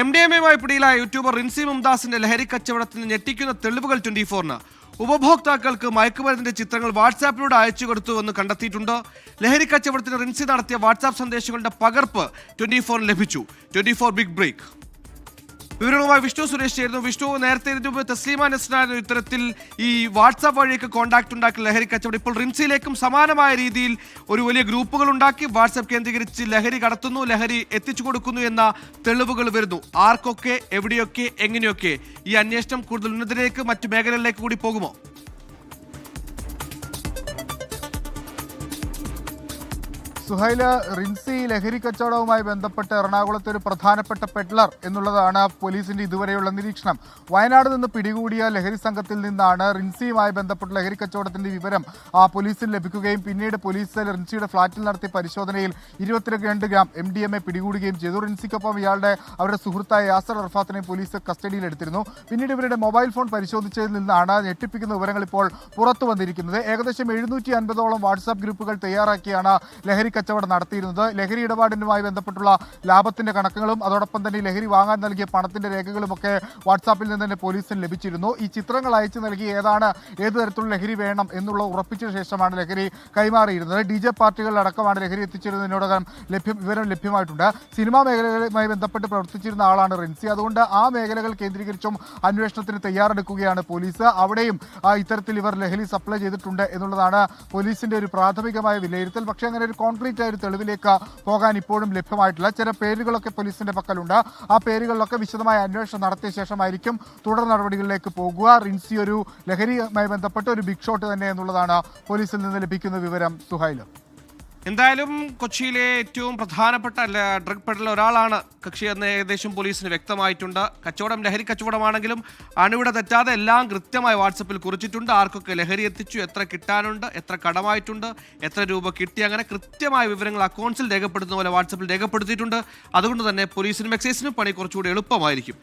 M D M എയുമായി പിടിയിലായ YouTuber Rincy മുംദാസിന്റെ ലഹരി കച്ചവടത്തിന് ഞെട്ടിക്കുന്ന തെളിവുകൾ ട്വന്റി ഫോറിന്. ഉപഭോക്താക്കൾക്ക് മയക്കുമരുന്നിന്റെ ചിത്രങ്ങൾ വാട്സാപ്പിലൂടെ അയച്ചു കൊടുത്തുവെന്ന് കണ്ടെത്തിയിട്ടുണ്ട്. ലഹരി കച്ചവടത്തിന് റിൻസി നടത്തിയ വാട്സാപ്പ് സന്ദേശങ്ങളുടെ പകർപ്പ് ട്വന്റി ഫോറിന് ലഭിച്ചു. Twenty four big break. വിവരങ്ങളുമായി വിഷ്ണു സുരേഷ് ചേരുന്നു. വിഷ്ണു നേരത്തെ ഇതിനു മുമ്പ് ഇത്തരത്തിൽ ഈ വാട്സാപ്പ് വഴിയൊക്കെ കോൺടാക്ട് ഉണ്ടാക്കി ലഹരി കച്ചവടം. ഇപ്പോൾ റിംസിയിലേക്കും സമാനമായ രീതിയിൽ ഒരു വലിയ ഗ്രൂപ്പുകൾ ഉണ്ടാക്കി വാട്സാപ്പ് കേന്ദ്രീകരിച്ച് ലഹരി കടത്തുന്നു ലഹരി എത്തിച്ചു കൊടുക്കുന്നു എന്ന തെളിവുകൾ വരുന്നു. ആർക്കൊക്കെ എവിടെയൊക്കെ എങ്ങനെയൊക്കെ ഈ അന്വേഷണം കൂടുതൽ ഉന്നതിലേക്ക് മറ്റു മേഖലകളിലേക്ക് കൂടി പോകുമോ? സുഹൈൽ റിൻസി ലഹരി കച്ചവടവുമായി ബന്ധപ്പെട്ട് എറണാകുളത്തെ ഒരു പ്രധാനപ്പെട്ട പെഡ്ലർ എന്നുള്ളതാണ് പോലീസിന്റെ ഇതുവരെയുള്ള നിരീക്ഷണം. വയനാട് നിന്ന് പിടികൂടിയ ലഹരി സംഘത്തിൽ നിന്നാണ് റിൻസിയുമായി ബന്ധപ്പെട്ട ലഹരി കച്ചവടത്തിന്റെ വിവരം ആ പോലീസിൽ ലഭിക്കുകയും പിന്നീട് പോലീസ് റിൻസിയുടെ ഫ്ളാറ്റിൽ നടത്തിയ പരിശോധനയിൽ ഇരുപത്തിരണ്ട് gram M D M A പിടികൂടുകയും ചെയ്തു. റിൻസിക്കൊപ്പം ഇയാളുടെ അവരുടെ സുഹൃത്തായ യാസർ അർഫാത്തിനെ പോലീസ് കസ്റ്റഡിയിലെടുത്തിരുന്നു പിന്നീട് ഇവരുടെ മൊബൈൽ ഫോൺ പരിശോധിച്ചതിൽ നിന്നാണ് ഞെട്ടിപ്പിക്കുന്ന വിവരങ്ങൾ ഇപ്പോൾ പുറത്തു വന്നിരിക്കുന്നത്. ഏകദേശം എഴുന്നൂറ്റി അൻപതോളം വാട്സാപ്പ് ഗ്രൂപ്പുകൾ തയ്യാറാക്കിയാണ് ലഹരി കച്ചവടം നടത്തിയിരുന്നത്. ലഹരി ഇടപാടിനുമായി ബന്ധപ്പെട്ടുള്ള ലാഭത്തിന്റെ കണക്കുകളും അതോടൊപ്പം തന്നെ ലഹരി വാങ്ങാൻ നൽകിയ പണത്തിന്റെ രേഖകളും ഒക്കെ വാട്സാപ്പിൽ നിന്ന് തന്നെ പോലീസിന് ലഭിച്ചിരുന്നു. ഈ ചിത്രങ്ങൾ അയച്ചു നൽകി ഏതാണ് ഏത് തരത്തിലുള്ള ലഹരി വേണം എന്നുള്ള ഉറപ്പിച്ച ശേഷമാണ് ലഹരി കൈമാറിയിരുന്നത്. ഡി ജെ പാർട്ടികളിലടക്കമാണ് ലഹരി എത്തിച്ചിരുന്നതിനോടകം ലഭ്യം വിവരം ലഭ്യമായിട്ടുണ്ട്. സിനിമാ മേഖലകളുമായി ബന്ധപ്പെട്ട് പ്രവർത്തിച്ചിരുന്ന ആളാണ് റിൻസി. അതുകൊണ്ട് ആ മേഖലകൾ കേന്ദ്രീകരിച്ചും അന്വേഷണത്തിന് തയ്യാറെടുക്കുകയാണ് പോലീസ്. അവിടെയും ഇത്തരത്തിൽ ഇവർ ലഹരി സപ്ലൈ ചെയ്തിട്ടുണ്ട് എന്നുള്ളതാണ് പോലീസിന്റെ ഒരു പ്രാഥമികമായ വിലയിരുത്തൽ. പക്ഷേ അങ്ങനെ ഒരു കോൺക്രീറ്റ് ആയ ഒരു തെളിവിലേക്ക് പോകാൻ ഇപ്പോഴും ലഭ്യമായിട്ടില്ല. ചില പേരുകളൊക്കെ പോലീസിന്റെ പക്കലുണ്ട്. ആ പേരുകളിലൊക്കെ വിശദമായ അന്വേഷണം നടത്തിയ ശേഷമായിരിക്കും തുടർ നടപടികളിലേക്ക് പോകുക. റിൻസി ഒരു ലഹരിയുമായി ബന്ധപ്പെട്ട് ഒരു ബിഗ് ഷോട്ട് തന്നെ എന്നുള്ളതാണ് പോലീസിൽ നിന്ന് ലഭിക്കുന്ന വിവരം. സുഹൈലും. എന്തായാലും കൊച്ചിയിലെ ഏറ്റവും പ്രധാനപ്പെട്ട ഡ്രഗ് പെഡലർ ഒരാളാണ്. കക്ഷി എന്ന് ഏകദേശം പോലീസിന് വ്യക്തമായിട്ടുണ്ട്. കച്ചവടം ലഹരി കച്ചവടമാണെങ്കിലും അണുവിട തെറ്റാതെ എല്ലാം കൃത്യമായി വാട്സപ്പിൽ കുറിച്ചിട്ടുണ്ട്. ആർക്കൊക്കെ ലഹരി എത്തിച്ചു എത്ര കിട്ടാനുണ്ട് എത്ര കടമായിട്ടുണ്ട് എത്ര രൂപ കിട്ടി അങ്ങനെ കൃത്യമായ വിവരങ്ങൾ അക്കൗണ്ട്സിൽ രേഖപ്പെടുത്തുന്ന പോലെ വാട്സപ്പിൽ രേഖപ്പെടുത്തിയിട്ടുണ്ട്. അതുകൊണ്ട് തന്നെ പോലീസിനും എക്സൈസിനും പണി കുറച്ചുകൂടി എളുപ്പമായിരിക്കും.